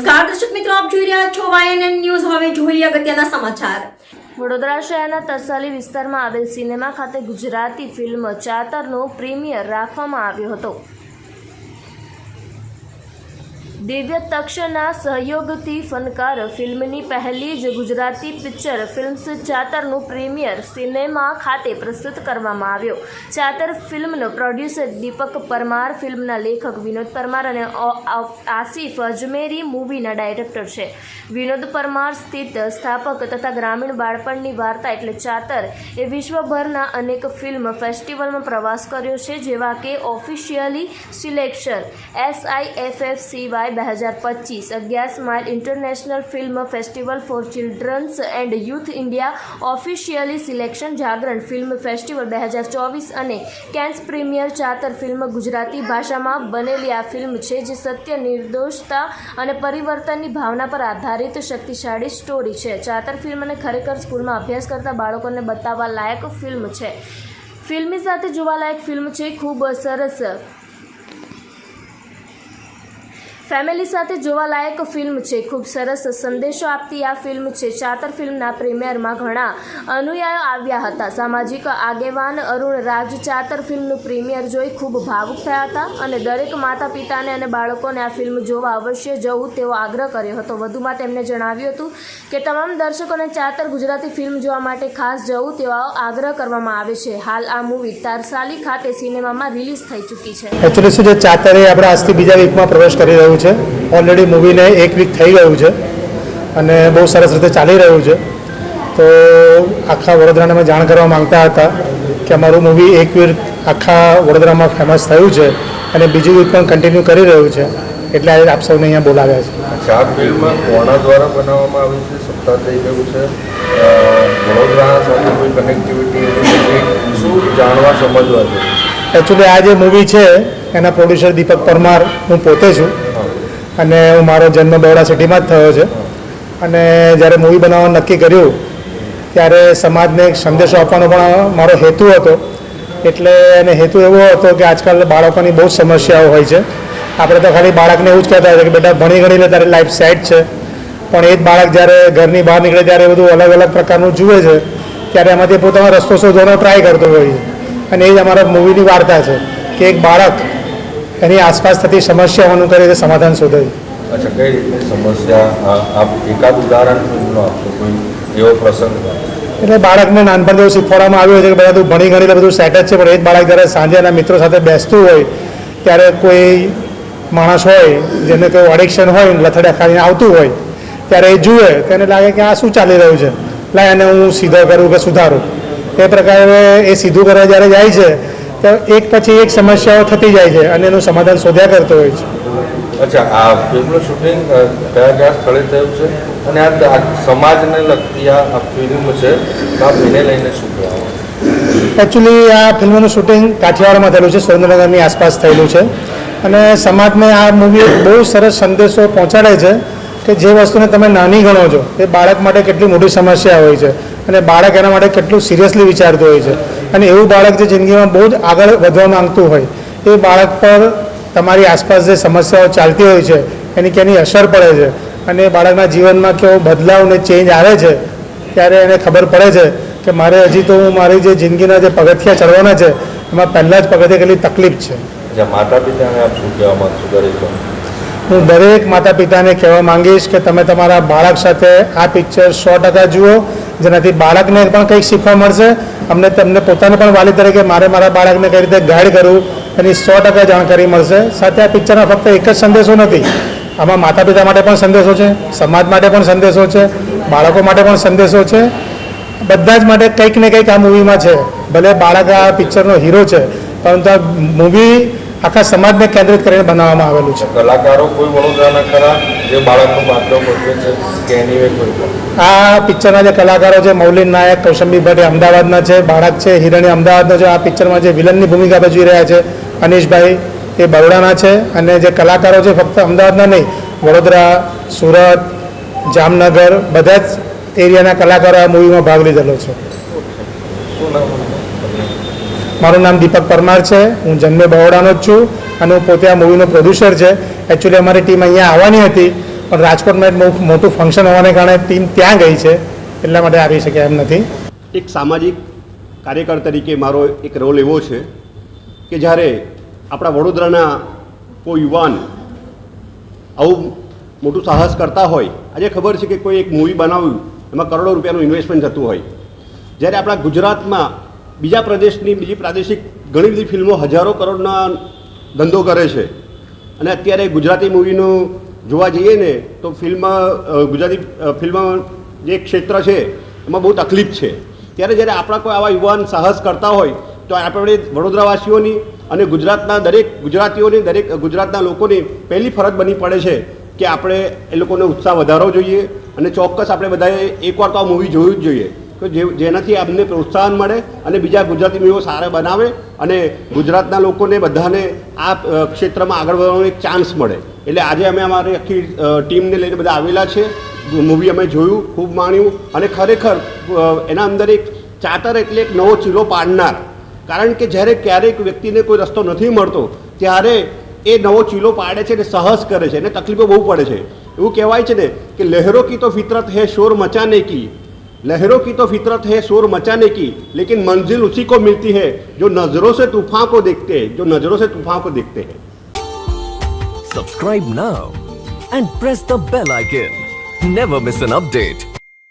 નમસ્કાર, દર્શક મિત્રો, આપ જોઈ રહ્યા છો વાયએનએન ન્યૂઝ હવે જોઈએ અગત્યના સમાચાર. વડોદરા શહેરના તરસાલી વિસ્તારમાં આવેલ સિનેમા ખાતે ગુજરાતી ફિલ્મ ચાતરનો પ્રીમિયર રાખવામાં આવ્યો હતો. દિવ્ય તક્ષના સહયોગથી ફનકાર ફિલ્મની પહેલી જ ગુજરાતી પિક્ચર ફિલ્મ્સ ચાતરનું પ્રીમિયર સિનેમા ખાતે પ્રસ્તુત કરવામાં આવ્યો. ચાતર ફિલ્મનો પ્રોડ્યુસર દીપક પરમાર, ફિલ્મના લેખક વિનોદ પરમાર અને આસિફ અજમેરી મૂવીના ડાયરેક્ટર છે. વિનોદ પરમાર સ્થિત સ્થાપક તથા ગ્રામીણ બાળપણની વાર્તા એટલે ચાતર એ વિશ્વભરના અનેક ફિલ્મ ફેસ્ટિવલમાં પ્રવાસ કર્યો છે, જેવા કે ઓફિશિયલી સિલેક્શન એસઆઈએફએફ સીવાય બે હજાર પચીસ, અગિયાર smile international film festival for children's and youth India officially selection Jagran film festival બે હજાર ચોવીસ અને Cannes premiere Chaatar film Gujarati ભાષામાં બનેલી આ ફિલ્મ છે જે સત્ય, નિર્દોષતા અને પરિવર્તનની ભાવના પર આધારિત શક્તિશાળી સ્ટોરી છે. ચાતર ફિલ્મને ખરેખર સ્કૂલમાં અભ્યાસ કરતા બાળકોને બતાવવા લાયક ફિલ્મ છે. ફિલ્મની સાથે જોવાલાયક ફિલ્મ છે ખૂબ સરસ. ફેમિલી સાથે જોવાલાયક ફિલ્મ છે. ખૂબ સરસ સંદેશો આપતી આ ફિલ્મ છે. ચાતર ફિલ્મના પ્રીમિયરમાં ઘણા અનુયાયો આવ્યા હતા. સામાજિક આગેવાન અરુણ રાજ ચાતર ફિલ્મનું પ્રીમિયર જોઈ ખૂબ ભાવુક થયા હતા અને દરેક માતા પિતાને અને બાળકોને આ ફિલ્મ જોવા અવશ્ય જવું તેવો આગ્રહ કર્યો હતો. વધુમાં તેમણે જણાવ્યું હતું કે, તમામ દર્શકોને ચાતર ગુજરાતી ફિલ્મ જોવા માટે ખાસ જવું તેવો આગ્રહ કરવામાં આવે છે. હાલ આ મૂવી તારસાલી ખાતે સિનેમામાં રિલીઝ થઈ ચૂકી છે. આજથી બીજા વીકમાં પ્રવેશ કરી રહ્યું છે. ઓલરેડી મૂવીને એક વીક થઈ ગયું છે અને બહુ સરસ રીતે ચાલી રહ્યું છે. તો આખા વડોદરાને અમે જાણ કરવા માંગતા હતા કે અમારું મૂવી એક વીક આખા વડોદરામાં ફેમસ થયું છે અને બીજું વીક પણ કન્ટિન્યુ કરી રહ્યું છે. એટલે આજે આપ સૌને અહીંયા બોલાવ્યા છે. આ ફિલ્મ કોણા દ્વારા બનાવવામાં આવી છે? સત્તા થઈ ગયું છે? વડોદરા સાથે કોઈ કનેક્ટિવિટી શું જાણવા સમજવા છે? એકચ્યુઅલી આ જે મૂવી છે એના પ્રોડ્યુસર દીપક પરમાર હું પોતે છું. અને હું મારો જન્મ બરોડા સિટીમાં જ થયો છે. અને જ્યારે મૂવી બનાવવાનું નક્કી કર્યું, ત્યારે સમાજને એક સંદેશો આપવાનો પણ મારો હેતુ હતો. એટલે અને હેતુ એવો હતો કે આજકાલ બાળકોની બહુ સમસ્યાઓ હોય છે. આપણે તો ખાલી બાળકને એવું જ કહેતા હોય કે બેટા, ભણી ગણી લે તારી લાઈફ સેટ છે. પણ એ જ બાળક જ્યારે ઘરની બહાર નીકળે ત્યારે બધું અલગ અલગ પ્રકારનું જુએ છે. ત્યારે એમાંથી પોતાનો રસ્તો શોધવાનો ટ્રાય કરતો હોય અને એ જ અમારા મૂવીની વાર્તા છે કે એક બાળક એની આસપાસ થતી સમસ્યાઓનું કરી રીતે સમાધાન શોધે અચ્છા કઈ રીતે સમસ્યા? આપ એકાદ ઉદાહરણ આપશો કોઈ એવો પ્રસંગ એટલે બાળકને નાનપણથી એવું શીખવાડવામાં આવ્યું છે કે બધા તું ભણી ગણી બધું સેટ જ છે પણ એ જ બાળક જ્યારે સાંજે એના મિત્રો સાથે બેસતું હોય ત્યારે કોઈ માણસ હોય જેને કોઈ એડિક્શન હોય લથડિયા ખાઈને આવતું હોય ત્યારે એ જુએ તો એને લાગે કે આ શું ચાલી રહ્યું છે? લાય એને હું સીધો કરું કે સુધારું? એ પ્રકારે એ સીધું કરવા જ્યારે જાય છે તો એક પછી એક સમસ્યાઓ થતી જાય છે અને એનું સમાધાન શોધ્યા કરતો હોય છે. અચ્છા આ ફિલ્મનું શૂટિંગ કયા કયા સ્થળે થયું છે? અને આ આ સમાજને લગતી આ આ ફિલ્મ છે એને લઈને શું એકચ્યુઅલી આ ફિલ્મનું શૂટિંગ કાઠિયાવાડમાં થયેલું છે સુરેન્દ્રનગરની આસપાસ થયેલું છે. અને સમાજને આ મૂવી બહુ સરસ સંદેશો પહોંચાડે છે કે જે વસ્તુને તમે નાની ગણો છો એ બાળક માટે કેટલી મોટી સમસ્યા હોય છે અને બાળક એના માટે કેટલું સિરિયસલી વિચારતું હોય છે. અને એવું બાળક જે જિંદગીમાં બહુ જ આગળ વધવા માંગતું હોય એ બાળક પર તમારી આસપાસ જે સમસ્યાઓ ચાલતી હોય છે એની કેની અસર પડે છે અને એ બાળકના જીવનમાં કેવો બદલાવ ને ચેન્જ આવે છે ત્યારે એને ખબર પડે છે કે મારે હજી તો હું મારી જે જિંદગીના જે પગથિયા ચડવાના છે એમાં પહેલાં જ પગથિયા કેટલી તકલીફ છે. માતા પિતાને આપ શું કહેવા માંગશો દરેક હું દરેક માતા પિતાને કહેવા માંગીશ કે તમે તમારા બાળક સાથે આ પિક્ચર સો ટકા જુઓ જેનાથી બાળકને પણ કંઈક શીખવા મળશે અમને તમને પોતાને પણ વાલી તરીકે મારે મારા બાળકને કઈ રીતે ગાઈડ કરવું એની સો ટકા જાણકારી મળશે. સાથે આ પિક્ચરમાં ફક્ત એક જ સંદેશો નથી, આમાં માતા પિતા માટે પણ સંદેશો છે, સમાજ માટે પણ સંદેશો છે, બાળકો માટે પણ સંદેશો છે. બધા જ માટે કંઈક ને કંઈક આ મૂવીમાં છે. ભલે બાળક આ પિક્ચરનો હીરો છે, પરંતુ આ મૂવી આખા સમાજને કેન્દ્રિત કરીને બનાવવામાં આવેલું છે. કલાકારો કોઈ વડોદરાના ખરા જે બાળકનું પાત્ર ભજવે છે કે એની કોઈ આ પિક્ચરના જે કલાકારો છે મૌલિન નાયક કૌશંબી ભટ્ટ અમદાવાદના છે બાળક છે હિરણી અમદાવાદનો છે આ પિક્ચરમાં જે વિલનની ભૂમિકા ભજવી રહ્યા છે અનીશભાઈ એ બરોડાના છે અને જે કલાકારો છે ફક્ત અમદાવાદના નહીં વડોદરા સુરત જામનગર બધા જ એરિયાના કલાકારો આ મૂવીમાં ભાગ લીધેલો છે. મારું નામ દીપક પરમાર છે. હું જન્મે બહોડાનો જ છું અને હું પોતે આ મૂવીનો પ્રોડ્યુસર છે. એકચ્યુઅલી અમારી ટીમ અહીંયા આવવાની હતી, પણ રાજકોટમાં એક મોટું ફંક્શન હોવાને કારણે ટીમ ત્યાં ગઈ છે. એટલા માટે આવી શક્યા એમ નથી. એક સામાજિક કાર્યકર તરીકે મારો એક રોલ એવો છે કે જ્યારે આપણા વડોદરાના કોઈ યુવાન આવું મોટું સાહસ કરતા હોય, આજે ખબર છે કે કોઈ એક મૂવી બનાવ્યું, એમાં કરોડો રૂપિયાનું ઇન્વેસ્ટમેન્ટ થતું હોય. જ્યારે આપણા ગુજરાતમાં બીજા પ્રદેશની બીજી પ્રાદેશિક ઘણી બધી ફિલ્મો હજારો કરોડના ધંધો કરે છે. અને અત્યારે ગુજરાતી મૂવીનું જોવા જઈએ ને, તો ફિલ્મ ગુજરાતી ફિલ્મ જે ક્ષેત્ર છે, એમાં બહુ તકલીફ છે. ત્યારે જ્યારે આપણા કોઈ આવા યુવાન સાહસ કરતા હોય, તો આપણે વડોદરાવાસીઓની અને ગુજરાતના દરેક ગુજરાતીઓની, દરેક ગુજરાતના લોકોની પહેલી ફરજ બની પડે છે કે આપણે એ લોકોને ઉત્સાહ વધારવો જોઈએ અને ચોક્કસ આપણે બધાએ એકવાર તો આ મૂવી જોયું જ જોઈએ. તો જે જેનાથી અમને પ્રોત્સાહન મળે અને બીજા ગુજરાતી મૂવીઓ સારા બનાવે અને ગુજરાતના લોકોને બધાને આ ક્ષેત્રમાં આગળ વધવાનો એક ચાન્સ મળે. એટલે આજે અમે અમારી આખી ટીમને લઈને બધા આવેલા છે. મૂવી અમે જોયું, ખૂબ માણ્યું અને ખરેખર એના અંદર એક ચાતર એટલે એક નવો ચીલો પાડનાર. કારણ કે જ્યારે ક્યારેક વ્યક્તિને કોઈ રસ્તો નથી મળતો, ત્યારે એ નવો ચીલો પાડે છે ને સાહસ કરે છે અને તકલીફો બહુ પડે છે. એવું કહેવાય છે ને કે લહેરો કી તો ફિતરત હે, શોર મચાને કી. लहरों की तो फितरत है, शोर मचाने की, लेकिन मंजिल उसी को मिलती है जो नज़रों से तूफ़ान को देखते हैं, जो नज़रों से तूफ़ान को देखते हैं subscribe now and press the bell icon never miss an update.